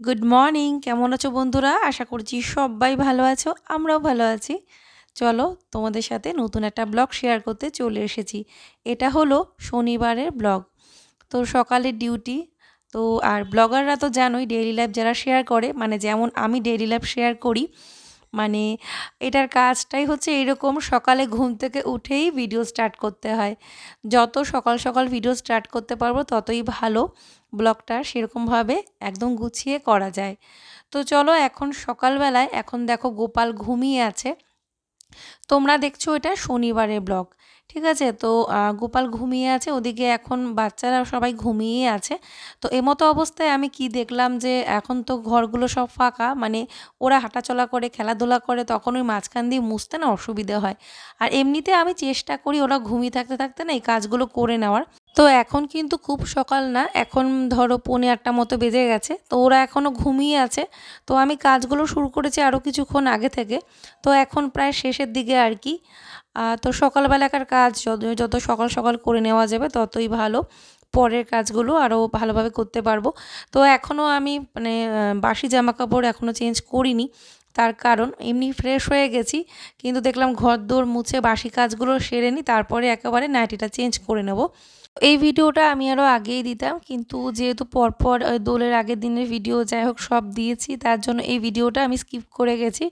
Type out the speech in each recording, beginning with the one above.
Good morning কেমন আছো বন্ধুরা? আশা করছি সবাই ভালো আছো, আমরাও ভালো আছি। চলো তোমাদের সাথে নতুন একটা ব্লগ শেয়ার করতে চলে এসেছি। এটা হলো শনিবারের ব্লগ। তো সকালের ডিউটি তো আর ব্লগাররা তো জানোই ডেইলি লাইফ যারা শেয়ার করে মানে যেমন আমি ডেইলি লাইফ শেয়ার করি মানে এটার কাজটাই হচ্ছে এরকম সকালে ঘুম থেকে উঠেই ভিডিও স্টার্ট করতে হয়। যত সকাল সকাল ভিডিও স্টার্ট করতে পারব ততই ভালো। ব্লগটা সেরকমভাবে একদম গুছিয়ে করা যায়। তো চলো এখন সকালবেলায়, এখন দেখো গোপাল ঘুমিয়ে আছে। তোমরা দেখছ এটা শনিবারের ব্লগ ঠিক আছে? তো গোপাল ঘুমিয়ে আছে, ওদিকে এখন বাচ্চারা সবাই ঘুমিয়ে আছে। তো এমতো অবস্থায় আমি কি দেখলাম যে, এখন তো ঘরগুলো সব ফাঁকা মানে ওরা হাঁটাচলা করে, খেলাধুলা করে, তখন ওই মাঝখান দিয়ে মুছতে না অসুবিধে হয়। আর এমনিতে আমি চেষ্টা করি ওরা ঘুমিয়ে থাকতে থাকতে না এই কাজগুলো করে নেওয়ার। তো এখন কিন্তু খুব সকাল না। এখন ধরো পৌনে আটটা মতো বেজে গেছে। তো ওরা এখনও ঘুমিয়ে আছে। তো আমি কাজগুলো শুরু করেছি আরও কিছুক্ষণ আগে থেকে। তো এখন প্রায় শেষের দিকে আর কি। তো সকালবেলাকার কাজ যত যত সকাল সকাল করে নেওয়া যাবে ততই ভালো। পরের কাজগুলো আরও ভালোভাবে করতে পারব। তো এখনও আমি মানে বাসি জামা কাপড় এখনও চেঞ্জ করিনি। তার কারণ এমনি ফ্রেশ হয়ে গেছি। কিন্তু দেখলাম ঘর দৌড় মুছে বাসি কাজগুলো সেরে নিই তারপরে একেবারে নাইটিটা চেঞ্জ করে নেব। এই ভিডিওটা আমি আরও আগেই দিতাম, কিন্তু যেহেতু পরপর দোলের আগের দিনের ভিডিও যাই হোক সব দিয়েছি, তার জন্য এই ভিডিওটা আমি স্কিপ করে গেছি।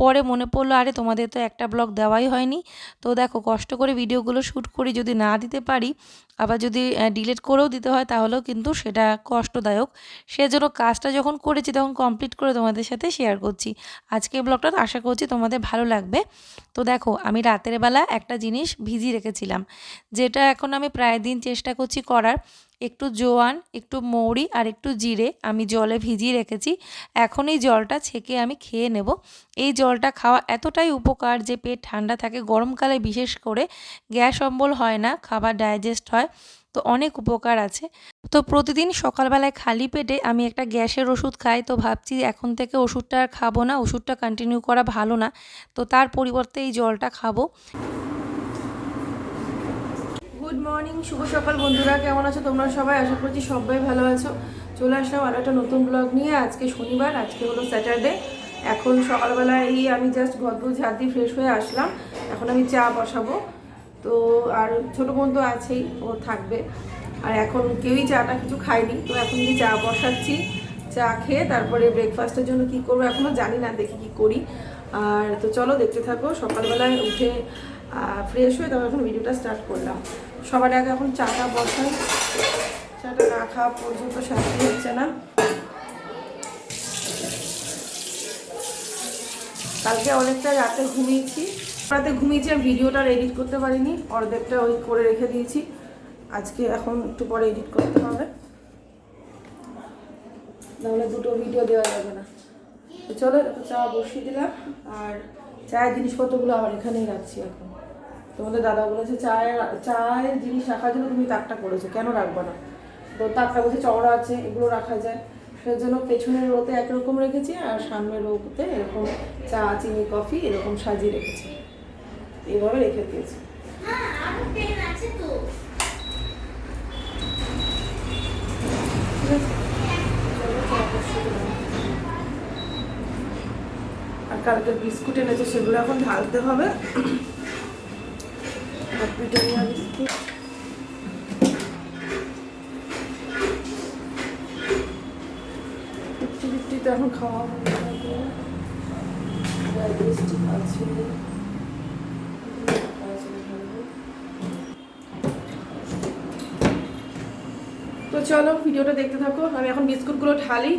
পরে মনে পড়ল, আরে তোমাদের তো একটা ব্লগ দেওয়াই হয়নি। তো দেখো, কষ্ট করে ভিডিওগুলো শ্যুট করি যদি না দিতে পারি, আবার যদি ডিলিট করেও দিতে হয়, তাহলেও কিন্তু সেটা কষ্টদায়ক। সেজন্য কাজটা যখন করেছি, তখন কমপ্লিট করে তোমাদের সাথে শেয়ার করছি। আজকে ব্লগটা আশা করছি তোমাদের ভালো লাগবে। তো দেখো, আমি রাতের বেলা একটা জিনিস ভিজিয়ে রেখেছিলাম, যেটা এখন আমি প্রায় দিন চেষ্টা করছি করার। একটু জোয়ান, একটু মৌরি আর একটু জিরে আমি জলে ভিজিয়ে রেখেছি। এখন এই জলটা ছেঁকে আমি খেয়ে নেব। এই জলটা খাওয়া এতটাই উপকার যে পেট ঠান্ডা থাকে। গরমকালে বিশেষ করে গ্যাস অম্বল হয় না, খাবার ডাইজেস্ট হয়, তো অনেক উপকার আছে। তো প্রতিদিন সকালবেলায় খালি পেটে আমি একটা গ্যাসের ওষুধ খাই, তো ভাবছি এখন থেকে ওষুধটা আর খাব না, ওষুধটা কন্টিনিউ করা ভালো না, তো তার পরিবর্তে এই জলটা খাব। গুড মর্নিং শুভ সকাল বন্ধুরা, কেমন আছো তোমরা সবাই? আশা করছি সবাই ভালো আছো। চলে আসলাম আরও একটা নতুন ব্লগ নিয়ে। আজকে শনিবার, আজকে হলো স্যাটারডে এখন সকালবেলা এই আমি জাস্ট ঘর ঝাড় দিয়ে ফ্রেশ হয়ে আসলাম। এখন আমি চা বসাবো। তো আর ছোটো বোন তো আছেই, ও থাকবে। আর এখন কেউই চাটা কিছু খায়নি। তো এখন দিয়ে চা বসাচ্ছি, চা খেয়ে তারপরে ব্রেকফাস্টের জন্য কি করব এখনও জানি না, দেখি কি করি। আর তো চলো দেখতে থাকো, সকালবেলায় উঠে ফ্রেশ হয়ে তারপর এখন ভিডিওটা স্টার্ট করলাম। সবার আগে এখন চাটা বসাই। চাটা না খাওয়া পর্যন্ত শান্তি হচ্ছে না। কালকে অনেকটা রাতে ঘুমিয়েছি। রাতে ঘুমিয়েছি আর ভিডিওটা এডিট করতে পারিনি, অর্ধেকটা ওই করে রেখে দিয়েছি। আজকে এখন একটু পরে এডিট করতে হবে। নাহলে দুটো ভিডিও দেওয়া যাবে না। চলো, চা বসিয়ে দিলাম। আর চায়ের জিনিসপত্রগুলো আবার এখানেই রাখছি এখন। তোমাদের দাদা বলেছে, চায়ের চায়ের জিনিস রাখার জন্য তুমি তাকটা করেছ, কেন রাখব না? তো তাকটা বলছে, চওড়া আছে, এগুলো রাখা যায়। সেই জন্য পেছনের রোতে একরকম রেখেছি আর সামনের রোতে এরকম চা, চিনি, কফি এরকম সাজিয়ে রেখেছি। এইভাবে রেখে দিয়েছি। আর কালকে বিস্কুট এনেছে, সেগুলো এখন ঢালতে হবে। ফিফটি তো এখন খাওয়া তো চলো ভিডিওটা দেখতে থাকো। আমি এখন বিস্কুটগুলো ঢালি।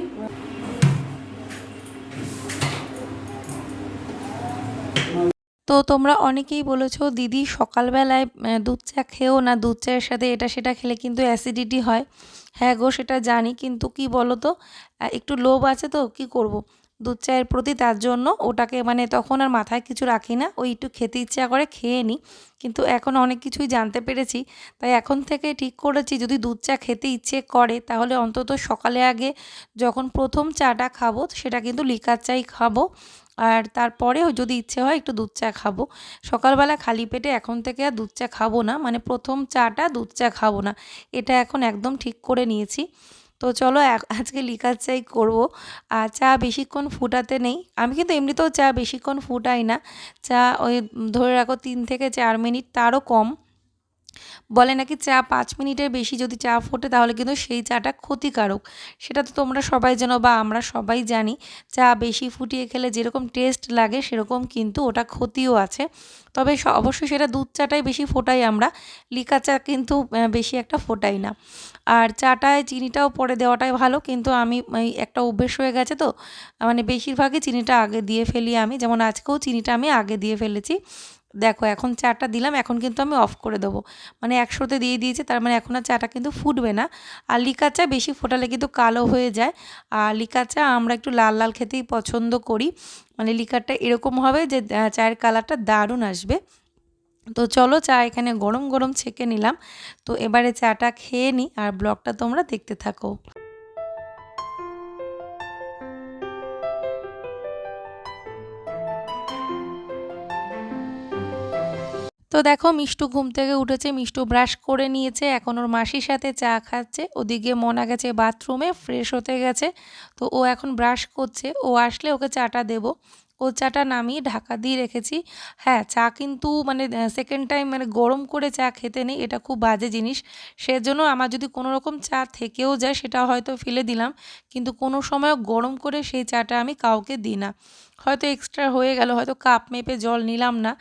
তো তোমরা অনেকেই বলেছ, দিদি, সকালবেলায় দুধ চা খেও না, দুধ চায়ের সাথে এটা সেটা খেলে কিন্তু অ্যাসিডিটি হয়। হ্যাঁ গো, সেটা জানি, কিন্তু কি বলো তো একটু লোভ আছে তো, কি করব। দুধ চায়ের প্রতি তার জন্য ওটাকে মানে তখন আর মাথায় কিছু রাখি না, ওই একটু খেতে ইচ্ছা করে খেয়ে নিই কিন্তু এখন অনেক কিছুই জানতে পেরেছি, তাই এখন থেকে ঠিক করেছি, যদি দুধ চা খেতে ইচ্ছে করে, তাহলে অন্তত সকালে আগে যখন প্রথম চাটা খাব, সেটা কিন্তু লিকার চাই খাব। আর তারপরেও যদি ইচ্ছে হয় একটু দুধ চা খাব। সকালবেলা খালি পেটে এখন থেকে আর দুধ চা খাব না মানে প্রথম চাটা দুধ চা খাব না। এটা এখন একদম ঠিক করে নিয়েছি। তো চলো আজকে লিকার চাই করব। আর চা বেশিক্ষণ ফুটাতে নেই। আমি কিন্তু এমনিতেও চা বেশিক্ষণ ফুটাই না। চা ওই ধরে রাখো তিন থেকে চার মিনিট, তারও কম। বলে নাকি চা পাঁচ মিনিটের বেশি যদি চা ফোটে তাহলে কিন্তু সেই চাটা ক্ষতিকারক। সেটা তো তোমরা সবাই জানো বা আমরা সবাই জানি, চা বেশি ফুটিয়ে খেলে যেরকম টেস্ট লাগে সেরকম কিন্তু ওটা ক্ষতিও আছে। তবে অবশ্যই সেটা দুধ চাটাই বেশি ফোটাই আমরা, লিকা চা কিন্তু বেশি একটা ফোটাই না। আর চাটায় চিনিটাও পরে দেওয়াটাই ভালো, কিন্তু আমি একটা অভ্যেস হয়ে গেছে তো মানে বেশিরভাগই চিনিটা আগে দিয়ে ফেলি আমি, যেমন আজকেও চিনিটা আমি আগে দিয়ে ফেলেছি। দেখো এখন চাটা দিলাম, এখন কিন্তু আমি অফ করে দেবো। মানে একশোতে দিয়ে দিয়েছে, তার মানে এখন আর চাটা কিন্তু ফুটবে না। আর লিকা চা বেশি ফোটালে কিন্তু কালো হয়ে যায়। আর লিকা চা আমরা একটু লাল লাল খেতেই পছন্দ করি। মানে লিকারটা এরকম হবে যে চায়ের কালারটা দারুণ আসবে। তো চলো চা এখানে গরম গরম ছেঁকে নিলাম। তো এবারে চাটা খেয়ে নিই আর ব্লগটা তোমরা দেখতে থাকো। তো দেখো, মিষ্টু ঘুম থেকে উঠেছে, মিষ্টু ব্রাশ করে নিয়েছে, এখন ওর মাসির সাথে চা খাচ্ছে। ওদিকে মনা গেছে বাথরুমে ফ্রেশ হতে গেছে। তো ও এখন ব্রাশ করছে, ও আসলে ওকে চাটা দেবো। ও চাটা নামিয়ে ঢাকা দিয়ে রেখেছি। হ্যাঁ চা কিন্তু মানে সেকেন্ড টাইম মানে গরম করে চা খেতে নেই, এটা খুব বাজে জিনিস। সেজন্য আমার যদি কোনো রকম চা থেকেও যায়, সেটা হয়তো ফেলে দিলাম। কিন্তু কোনো সময় গরম করে সেই চাটা আমি কাউকে দিই না। হয়তো এক্সট্রা হয়ে গেল, হয়তো কাপ মেপে জল নিলাম না,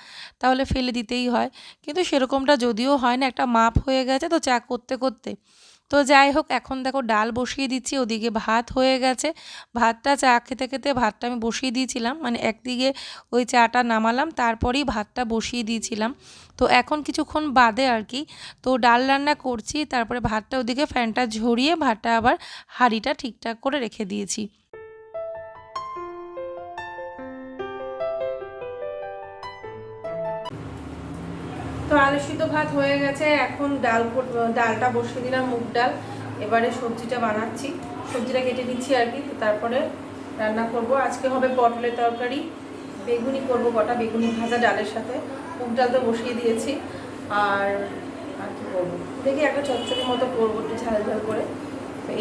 তাহলে ফেলে দিতেই হয়। কিন্তু সেরকমটা যদিও হয় না, একটা মাপ হয়ে গেছে তো চা করতে করতে। তো যাই হোক, এখন দেখো ডাল বসিয়ে দিচ্ছি, ওদিকে ভাত হয়ে গেছে। ভাতটা চা খেতে খেতে ভাতটা আমি বসিয়ে দিয়েছিলাম মানে একদিকে ওই চাটা নামালাম, তারপরেই ভাতটা বসিয়ে দিয়েছিলাম। তো এখন কিছুক্ষণ বাদে আর কি, তো ডাল রান্না করছি, তারপরে ভাতটা ওদিকে ফ্যানটা ঝরিয়ে ভাতটা আবার হাঁড়িটা ঠিকঠাক করে রেখে দিয়েছি। তো আলু সিদ্ধ ভাত হয়ে গেছে, এখন ডাল ডালটা বসিয়ে দিলাম, মুগ ডাল। এবারে সবজিটা বানাচ্ছি। সবজিটা কেটে নিচ্ছি আর কি তারপরে রান্না করব। আজকে হবে পটলের তরকারি। বেগুনি করব কটা, বেগুনি ভাজা ডালের সাথে। মুগ ডাল তো বসিয়ে দিয়েছি। আর আর কি করব? দেখি একটা চচ্চড়ির মতো করব একটু ঝাল ঝাল করে।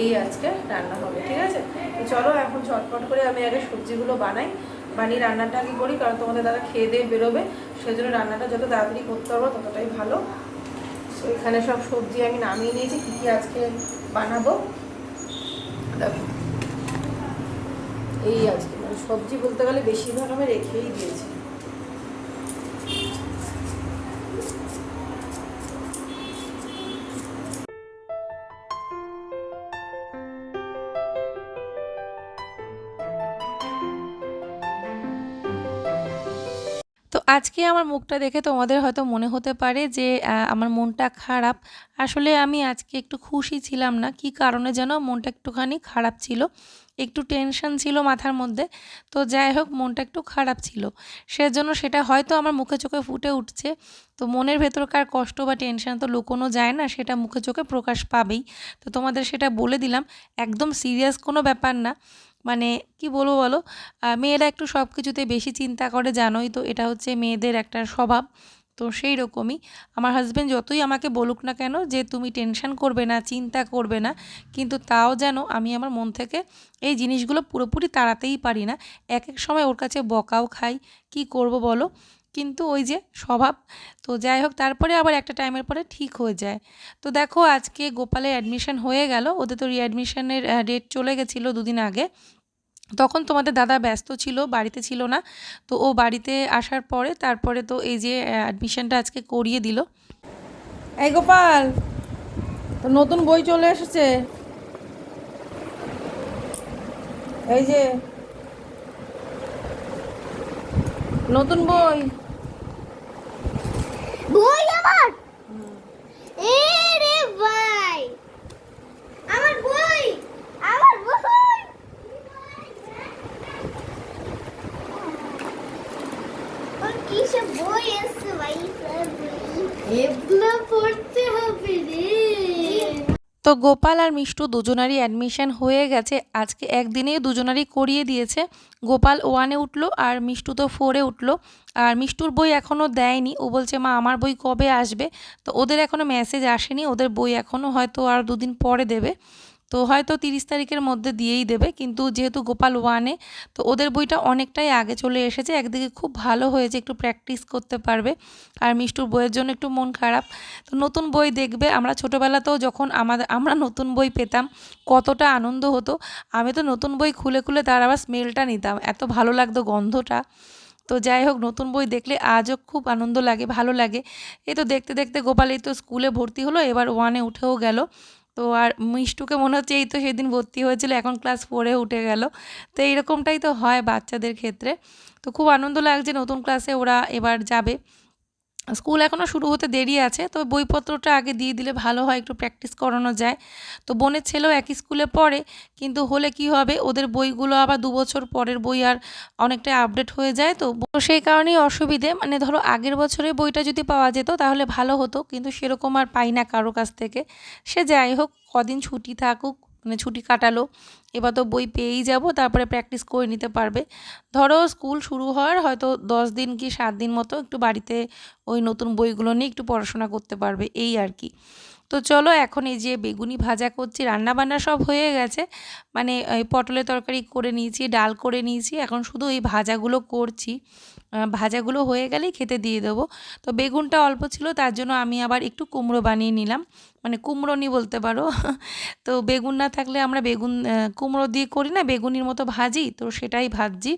এই আজকে রান্না হবে, ঠিক আছে? তো চলো এখন চটপট করে আমি আগে সবজিগুলো বানাই। বানিয়ে রান্নাটা আগে করি, কারণ তোমাদের দাদা খেয়ে দিয়ে বেরোবে সেই জন্য রান্নাটা যত তাড়াতাড়ি করতে পারব ততটাই ভালো। তো এখানে সব সবজি আমি নামিয়ে নিয়েছি, কী কী আজকে বানাবো। এই আজকে মানে সবজি বলতে গেলে বেশিরভাগ আমি রেখেই দিয়েছি। আজকে আমার মুখটা দেখে তোমাদের হয়তো মনে হতে পারে যে আমার মনটা খারাপ। আসলে আমি আজকে একটু খুশি ছিলাম না। কি কারণে যেন মনটা একটুখানি খারাপ ছিল। একটু টেনশন ছিল মাথার মধ্যে। তো যাই হোক, মনটা একটু খারাপ ছিল। সেজন্য সেটা হয়তো আমার মুখে চোখে ফুটে উঠছে। তো মনের ভেতরকার কষ্ট বা টেনশন তো লুকোনো যায় না, সেটা মুখে চোখে প্রকাশ পাবেই। তো তোমাদের সেটা বলে দিলাম। একদম সিরিয়াস কোনো ব্যাপার না। মানে কি বলব বলো? মেয়েরা একটু সব কিছুতে বেশি চিন্তা করে জানোই তো এটা হচ্ছে মেয়েদের একটা স্বভাব। তো সেই রকমই আমার হাজব্যান্ড যতই আমাকে বলুক না কেন যে, তুমি টেনশন করবে না, চিন্তা করবে না। কিন্তু তাও যেন আমি আমার মন থেকে এই জিনিসগুলো পুরোপুরি তাড়াতেই পারি না। এক এক সময় ওর কাছে বকাও খাই। কি করব বলো? কিন্তু ওই যে স্বভাব। তো যাই হোক, তারপরে আবার একটা টাইমের পরে ঠিক হয়ে যায়। তো দেখো, আজকে গোপালের অ্যাডমিশন হয়ে গেল। ওদের তো রিঅ্যাডমিশনের ডেট চলে গেছিল দুদিন আগে। তখন তোমাদের দাদা ব্যস্ত ছিল বাড়িতে ছিল না। তো ও বাড়িতে আসার পরে তারপরে তো এই যে অ্যাডমিশনটা আজকে করিয়ে দিল। এই গোপাল তো নতুন বই চলে এসেছে। এই যে নতুন বই। বই আমার? এ রে ভাই আমার বই আমার বই ওর কিসব বই এসছে ভাই এগুলো পড়তে হবে রে তো গোপাল আর মিষ্টু দুজনারই অ্যাডমিশন হয়ে গেছে। আজকে একদিনেই দুজনারই করিয়ে দিয়েছে। গোপাল ওয়ানে উঠল আর মিষ্টু তো ফোরে উঠল। আর মিষ্টুর বই এখনও দেয়নি। ও বলছে, মা, আমার বই কবে আসবে? তো ওদের এখনও মেসেজ আসেনি। ওদের বই এখনও হয়তো আর দুদিন পরে দেবে। তো হয়তো তিরিশ তারিখের মধ্যে দিয়েই দেবে, কিন্তু যেহেতু গোপাল ওয়ানে তো ওদের বইটা অনেকটাই আগে চলে এসেছে। একদিকে খুব ভালো হয়েছে একটু প্র্যাকটিস করতে পারবে, আর মিষ্টুর বইয়ের জন্য একটু মন খারাপ। তো নতুন বই দেখবে, আমরা ছোটোবেলাতেও যখন আমাদের, আমরা নতুন বই পেতাম, কতটা আনন্দ হতো। আমি তো নতুন বই খুলে খুলে তার আবার স্মেলটা নিতাম, এত ভালো লাগতো গন্ধটা। তো যাই হোক, নতুন বই দেখলে আজও খুব আনন্দ লাগে, ভালো লাগে। এই তো দেখতে দেখতে গোপাল এই তো স্কুলে ভর্তি হলো, এবার ওয়ানে উঠেও গেল। তো আর মিষ্টুকে মনে হচ্ছে এই তো সেদিন ভর্তি হয়েছিল, এখন ক্লাস ফোরে উঠে গেল। তো এইরকমটাই তো হয় বাচ্চাদের ক্ষেত্রে। তো খুব আনন্দ লাগছে নতুন ক্লাসে ওরা এবার যাবে। স্কুল এখনও শুরু হতে দেরি আছে, তবে বইপত্রটা আগে দিয়ে দিলে ভালো হয়, একটু প্র্যাকটিস করানো যায়। তো বোনের ছেলেও একই স্কুলে পড়ে, কিন্তু হলে কি হবে, ওদের বইগুলো আবার দু বছর পরের বই আর অনেকটাই আপডেট হয়ে যায়। তো সেই কারণেই অসুবিধে মানে ধরো আগের বছরের বইটা যদি পাওয়া যেত, তাহলে ভালো হতো, কিন্তু সেরকম আর পাই না কারও কাছ থেকে। সে যাই হোক, কদিন ছুটি থাকুক মানে ছুটি কাটালো। এবার তো বই পেয়েই যাব, তারপরে প্র্যাকটিস করে নিতে পারবে। ধরো স্কুল শুরু হওয়ার হয়তো দশ দিন কি সাত দিন মতো একটু বাড়িতে ওই নতুন বইগুলো নিয়ে একটু পড়াশোনা করতে পারবে, এই আর কি। তো চলো এখন এই যে বেগুনি ভাজা করছি রান্না বান্না সব হয়ে গেছে। মানে এই পটলের তরকারি করে নিয়েছি, ডাল করে নিয়েছি, এখন শুধু এই ভাজাগুলো করছি। ভাজাগুলো হয়ে গেলেই খেতে দিয়ে দেবো। তো বেগুনটা অল্প ছিল, তার জন্য আমি আবার একটু কুমড়ো বানিয়ে নিলাম। মানে কুমড়োনি বলতে পারো। তো বেগুন না থাকলে আমরা বেগুন কুমড়ো দিয়ে করি না, বেগুনির মতো ভাজি, তো সেটাই ভাজছি।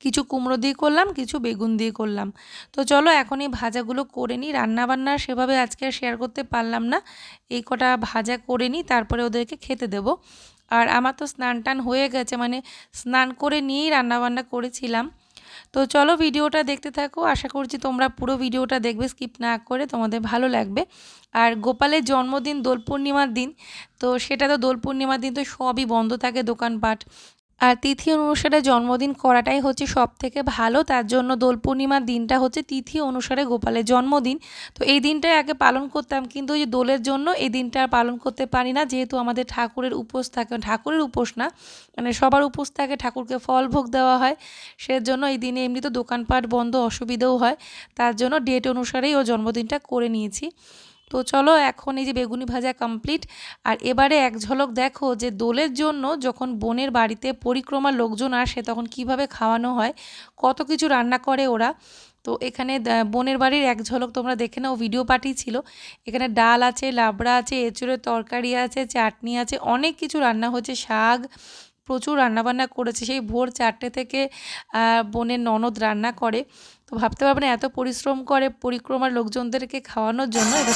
কিছু কুমড়ো দিয়ে করলাম, কিছু বেগুন দিয়ে করলাম। তো চলো এখন এই ভাজাগুলো করে নিই। রান্নাবান্না সেভাবে আজকে শেয়ার করতে পারলাম না। এই কটা ভাজা করে নিই, তারপরে ওদেরকে খেতে দেবো। আর আমার তো স্নান টান হয়ে গেছে মানে স্নান করে নিয়েই রান্নাবান্না করেছিলাম। তো চলো ভিডিওটা দেখতে থাকো। আশা করছি তোমরা পুরো ভিডিওটা দেখবে স্কিপ না করে তোমাদের ভালো লাগবে। আর গোপালের জন্মদিন দোল পূর্ণিমার দিন, তো সেটা তো দোল পূর্ণিমার দিন তো সবই বন্ধ থাকে দোকানপাট। আর তিথি অনুসারে জন্মদিন করাটাই হচ্ছে সব থেকে ভালো। তার জন্য দোল পূর্ণিমার দিনটা হচ্ছে তিথি অনুসারে গোপালের জন্মদিন। তো এই দিনটাই আগে পালন করতাম, কিন্তু ওই যে দোলের জন্য এই দিনটা আর পালন করতে পারি না। যেহেতু আমাদের ঠাকুরের উপোস থাকে, ঠাকুরের উপোস না মানে সবার উপোস থাকে, ঠাকুরকে ফল ভোগ দেওয়া হয়। সেজন্য এই দিনে এমনি তো দোকানপাট বন্ধ, অসুবিধেও হয়। তার জন্য ডেট অনুসারেই ও জন্মদিনটা করে নিয়েছি। তো চলো এখন এই যে বেগুনি ভাজা কমপ্লিট আর এবারে এক ঝলক দেখো যে দোলের জন্য যখন বোনের বাড়িতে পরিক্রমার লোকজন আসে তখন কীভাবে খাওয়ানো হয়, কত কিছু রান্না করে ওরা। তো এখানে বোনের বাড়ির এক ঝলক তোমরা দেখে নাও ভিডিও পাঠিয়েছিল। এখানে ডাল আছে, লাবড়া আছে, এঁচুড়ের তরকারি আছে, চাটনি আছে, অনেক কিছু রান্না হচ্ছে শাক, প্রচুর রান্নাবান্না করেছে। সেই ভোর চারটে থেকে বোনের ননদ রান্না করে। তো ভাবতে পারবে না এত পরিশ্রম করে পরিক্রমার লোকজনদেরকে খাওয়ানোর জন্য এটা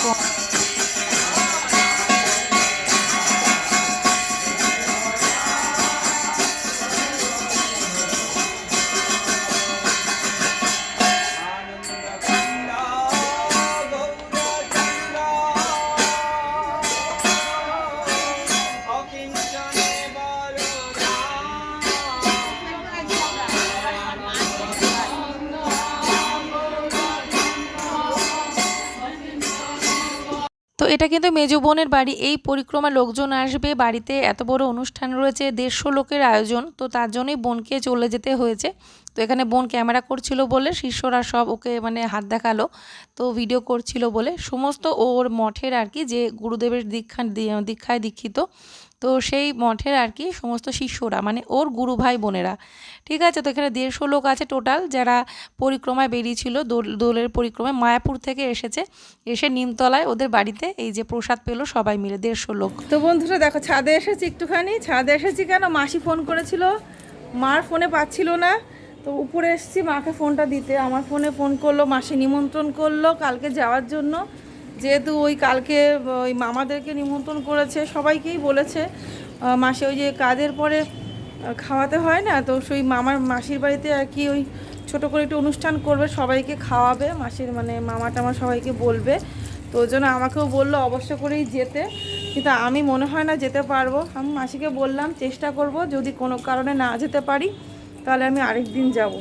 এটা কিন্তু মেজো বোনের বাড়ি। এই পরিক্রমা লোকজন আসবে, বাড়িতে এত বড় অনুষ্ঠান রয়েছে, দেড়শো লোকের আয়োজন, তো তার জন্যই বোনকে চলে যেতে হয়েছে। তো এখানে বোন ক্যামেরা করছিল বলে, শিষ্যরা সব ওকে মানে হাত দেখাল, তো ভিডিও করছিল বলে। সমস্ত ওর মঠের আর কি যে গুরুদেবের দীক্ষা, দীক্ষায় দীক্ষিত তো সেই মঠের আর কি সমস্ত শিষ্যরা মানে ওর গুরু ভাই বোনেরা, ঠিক আছে? তো এখানে দেড়শো লোক আছে টোটাল যারা পরিক্রমায় বেরিয়েছিল, দোল, দোলের পরিক্রমায় মায়াপুর থেকে এসেছে, এসে নিমতলায় ওদের বাড়িতে এই যে প্রসাদ পেল সবাই মিলে, দেড়শো লোক। তো বন্ধুরা দেখো, ছাদে এসেছি একটুখানি, ছাদে এসেছি কেন? মাসি ফোন করেছিল, মার ফোনে পাচ্ছিল না, তো উপরে এসেছি, মাকে ফোনটা দিতে। আমার ফোনে ফোন করল, মাসি নিমন্ত্রণ করল কালকে যাওয়ার জন্য। যেহেতু ওই কালকে, ওই মামাদেরকে নিমন্ত্রণ করেছে, সবাইকেই বলেছে মাসি ওই যে কাজের পরে খাওয়াতে হয় না, তো সেই মামার মাসির বাড়িতে আর কি ওই ছোটো করে একটু অনুষ্ঠান করবে, সবাইকে খাওয়াবে, মাসির মানে মামা টামা সবাইকে বলবে, তো ওই জন্য আমাকেও বলল অবশ্য করেই যেতে, কিন্তু আমি মনে হয় না যেতে পারব। আমি মাসিকে বললাম, চেষ্টা করব, যদি কোনো কারণে না যেতে পারি, তাহলে আমি আরেক দিন যাব।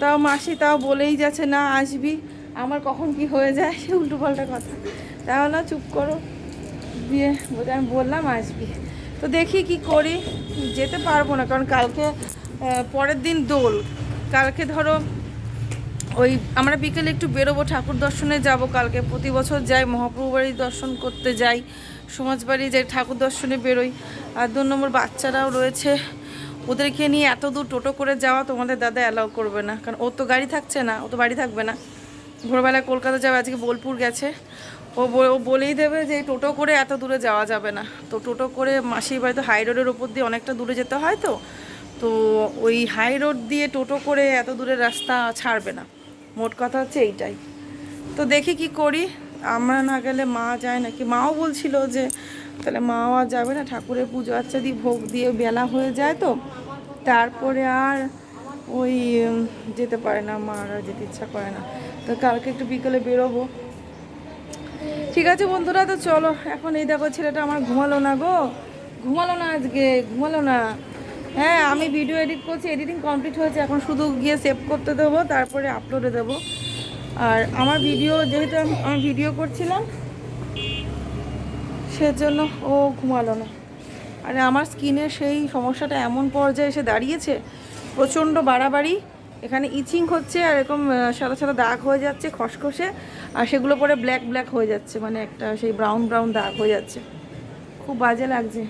তাও মাসি তাও বলেই যাচ্ছে, না, আসবি। আমার কখন কি হয়ে যায়, সে উল্টোপাল্টা কথা। তাহলে চুপ করো। দিয়ে বলে আমি বললাম, আসবি। তো দেখি কি করি। যেতে পারব না, কারণ কালকে পরের দিন দোল। কালকে ধরো, ওই আমরা বিকেলে একটু বেরোবো, ঠাকুর দর্শনে যাব কালকে। প্রতি বছর যাই মহাপ্রভু বাড়ি দর্শন করতে যাই সমাজবাড়ি যাই, ঠাকুর দর্শনে বেরোই। আর দু নম্বর বাচ্চারাও রয়েছে। ওদেরকে নিয়ে এত দূর টোটো করে যাওয়া তোমাদের দাদা অ্যালাউ করবে না, কারণ ও তো গাড়ি থাকছে না, ও তো বাড়ি থাকবে না। ভোরবেলায় কলকাতা যাবে, আজকে বোলপুর গেছে। ও ও বলেই দেবে যে টোটো করে এত দূরে যাওয়া যাবে না। তো টোটো করে মাসির বাড়ি তো হাই রোডের ওপর দিয়ে অনেকটা দূরে যেতে হয় তো। তো ওই হাই রোড দিয়ে টোটো করে এত দূরের রাস্তা ছাড়বে না। মোট কথা হচ্ছে এইটাই। তো দেখি কি করি। আমরা না গেলে মা যায় নাকি? মাও বলছিল যে, তাহলে মাও আর যাবে না। ঠাকুরের পুজো আচ্ছা দিয়ে ভোগ দিয়ে বেলা হয়ে যায় তো। তারপরে আর ওই যেতে পারে না, মা আর যেতে ইচ্ছা করে না। তো কালকে একটু বিকেলে বেরোবো। ঠিক আছে বন্ধুরা, তো চলো, এখন এই দেখো ছেলেটা আমার ঘুমালো না গো। ঘুমালো না আজকে, ঘুমালো না। হ্যাঁ আমি ভিডিও এডিট করছি এডিটিং কমপ্লিট হয়েছে, এখন শুধু গিয়ে সেভ করতে দেবো, তারপরে আপলোডে দেবো। আর আমার ভিডিও যেহেতু আমি ভিডিও করছিলাম, সেজন্য ও ঘুমালো না। আর আমার স্কিনে সেই সমস্যাটা এমন পর্যায়ে এসে দাঁড়িয়েছে, প্রচণ্ড বাড়াবাড়ি। এখানে ইচিং হচ্ছে আর এরকম সাদা সাদা দাগ হয়ে যাচ্ছে, খসখসে, আর সেগুলো পরে ব্ল্যাক ব্ল্যাক হয়ে যাচ্ছে মানে একটা সেই ব্রাউন ব্রাউন দাগ হয়ে যাচ্ছে। খুব বাজে লাগছে।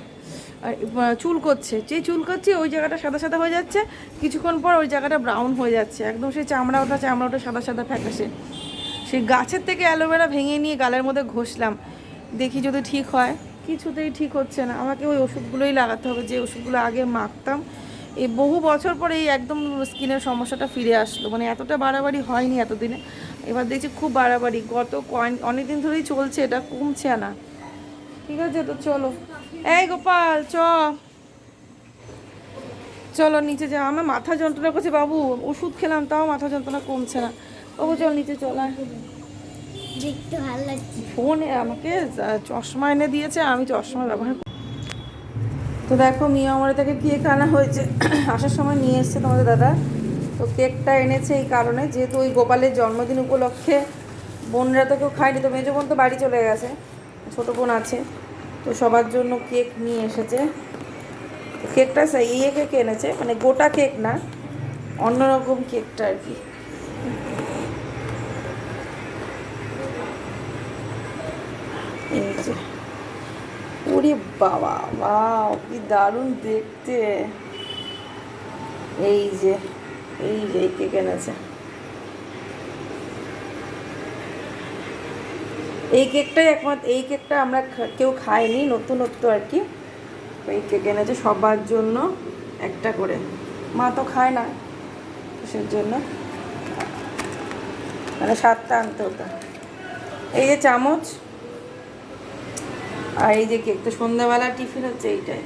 আর চুল করছে। যে চুল করছে, ওই জায়গাটা সাদা সাদা হয়ে যাচ্ছে, কিছুক্ষণ পর ওই জায়গাটা ব্রাউন হয়ে যাচ্ছে। একদম সেই চামড়া ওঠা চামড়া ওঠা সাদা সাদা ফ্যাকাশে। সেই গাছের থেকে অ্যালোভেরা ভেঙে নিয়ে গালের মধ্যে ঘষলাম। দেখি যদি ঠিক হয়। কিছুতেই ঠিক হচ্ছে না। আমাকে ওই ওষুধগুলোই লাগাতে হবে। যে ওষুধগুলো আগে মাখতাম এই বহু বছর পরে এই একদম স্কিনের সমস্যাটা ফিরে আসলো। মানে এতটা বাড়াবাড়ি হয়নি এতদিনে। এবার দেখছি খুব বাড়াবাড়ি। গত কয়েন অনেক দিন ধরেই চলছে এটা কমছে না। ঠিক আছে তো চলো। এই গোপাল চ। চলো নিচে যা। আমার মাথা যন্ত্রণা করছে বাবু। ওষুধ খেলাম তাও মাথা যন্ত্রণা কমছে না। বাবু চল নিচে চল ফোন আমাকে চশমা এনে দিয়েছে আমি চশমা ব্যবহার। তো দেখো মিয়া আমার থেকে কেক আনা হয়েছে? আসার সময় নিয়ে এসছে তোমাদের দাদা। তো কেকটা এনেছে এই কারণে, যেহেতু ওই গোপালের জন্মদিন উপলক্ষে বোনরা তো কেউ খায়নি, তো মেজো বোন তো বাড়ি চলে গেছে, ছোটো বোন আছে। তো সবার জন্য কেক নিয়ে এসেছে। কেকটা ইয়ে কেক এনেছে মানে গোটা কেক না, অন্যরকম কেকটা আর কি। এই যে। ওরে বাবা বা কি দারুণ দেখতে। এই যে এই যে, এই কেক এনেছে এই কেকটাই একমাত্র, এই কেকটা আমরা কেউ খাইনি নতুনত্ব আর কি। এই কেক এনেছে সবার জন্য একটা করে। মা তো খায় না সে জন্য? মানে সাতটা আনতে হতো এই যে চামচ। আর এই যে কেক তো সন্ধ্যাবেলা টিফিন হচ্ছে এইটাই।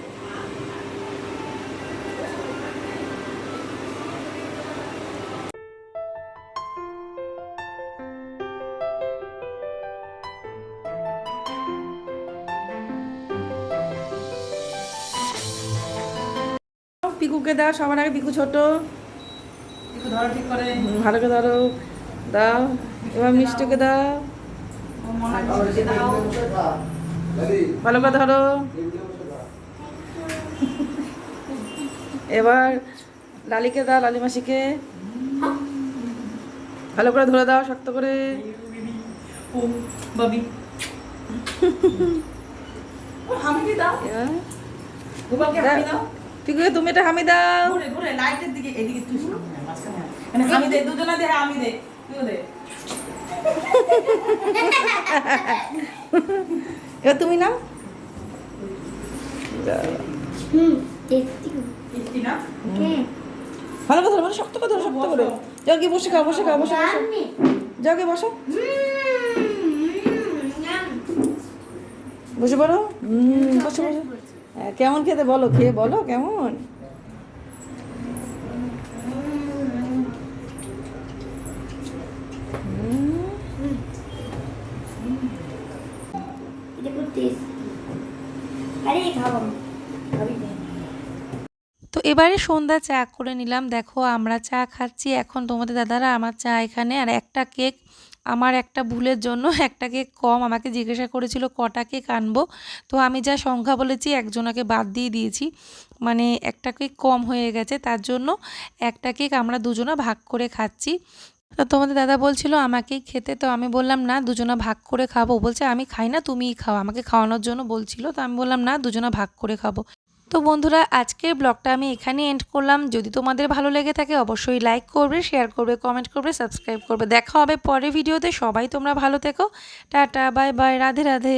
পিকুকে দাও সবার আগে পিকু ছোট। হুম, ভালো করে। ধরো দাও। এবার মিষ্টিকে দাও। ভালো করে ধরো এবার লালিকে দাও লালি মাসিকে ভালো করে ধরে দাও শক্ত করে। পিকুকে তুমি এটা হামি দাও দে দুজনে দে। এবার তুমি নাও। হুম ভালো কথা মানে শক্ত কথা ধরো শক্ত করে। যাও গিয়ে বসে খাও বসে খাও বসে বসো। আমি যাও গিয়ে বসো। হুম বসে পড়ো। বসে। বসে। হ্যাঁ, কেমন খেতে বলো খেয়ে বলো কেমন এটা করতে আরে খাব খাবি না তো এবারে সন্ধ্যা চা করে নিলাম। দেখো আমরা চা খাচ্ছি। এখন তোমাদের দাদারা আমার চা এখানে। আর একটা কেক আমার একটা ভুলের জন্য একটা কেক কম। আমাকে জিজ্ঞাসা করেছিল, কটা কেক আনব? তো আমি যা সংখ্যা বলেছি, একজনাকে বাদ দিয়ে দিয়েছি। মানে একটা কেক কম হয়ে গেছে। তার জন্য একটা কেক আমরা দুজনা ভাগ করে খাচ্ছি। তো তোমাদের দাদা বলছিল, আমাকেই খেতে। তো আমি বললাম, না, দুজনা ভাগ করে খাব। বলছে, আমি খাই না, তুমিই খাও। আমাকে খাওয়ানোর জন্য বলছিল, তো আমি বললাম, না, দুজনা ভাগ করে খাব। তো বন্ধুরা, আজকের ব্লগটা আমি এখানে এন্ড করলাম। যদি তোমাদের ভালো লেগে থাকে, অবশ্যই লাইক করবে শেয়ার করবে কমেন্ট করবে সাবস্ক্রাইব করবে। দেখা হবে পরের ভিডিওতে সবাই তোমরা ভালো থেকো। Tata bye bye Radhe Radhe.